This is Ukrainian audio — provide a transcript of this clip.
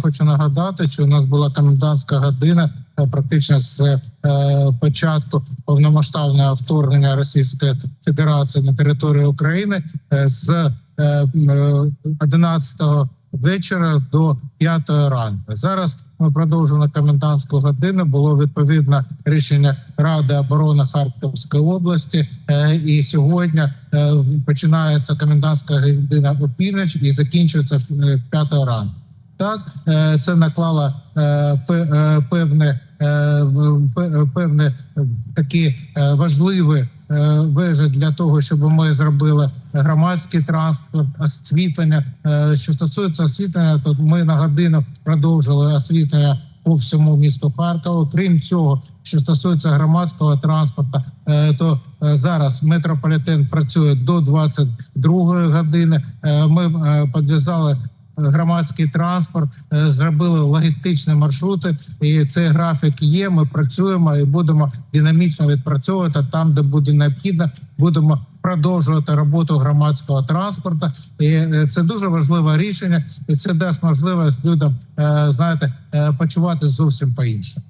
хочу нагадати, що у нас була комендантська година е, практично з е, початку повномасштабного вторгнення Російської Федерації на територію України е, з е, м, е, 11 вечора до 5 ранку. Зараз ми продовжуємо комендантську годину. Було відповідно рішення Ради оборони Харківської області. І сьогодні починається комендантська година у північ і закінчується в 5 ранку. Так, е, це наклало певне певне такі важливі вежі для того, щоб ми зробили громадський транспорт, освітлення. Е, Що стосується освітлення, то ми на годину продовжили освітлення по всьому місту Харкову. Крім цього, що стосується громадського транспорту, е, то зараз метрополітен працює до 22 години. Ми підв'язали громадський транспорт, е, зробили логістичні маршрути, і цей графік є. Ми працюємо і будемо динамічно відпрацьовувати там, де буде необхідно. Будемо продовжувати роботу громадського транспорту. І е, це дуже важливе рішення, і це дасть можливість людям, е, знаєте, почувати зовсім по іншому.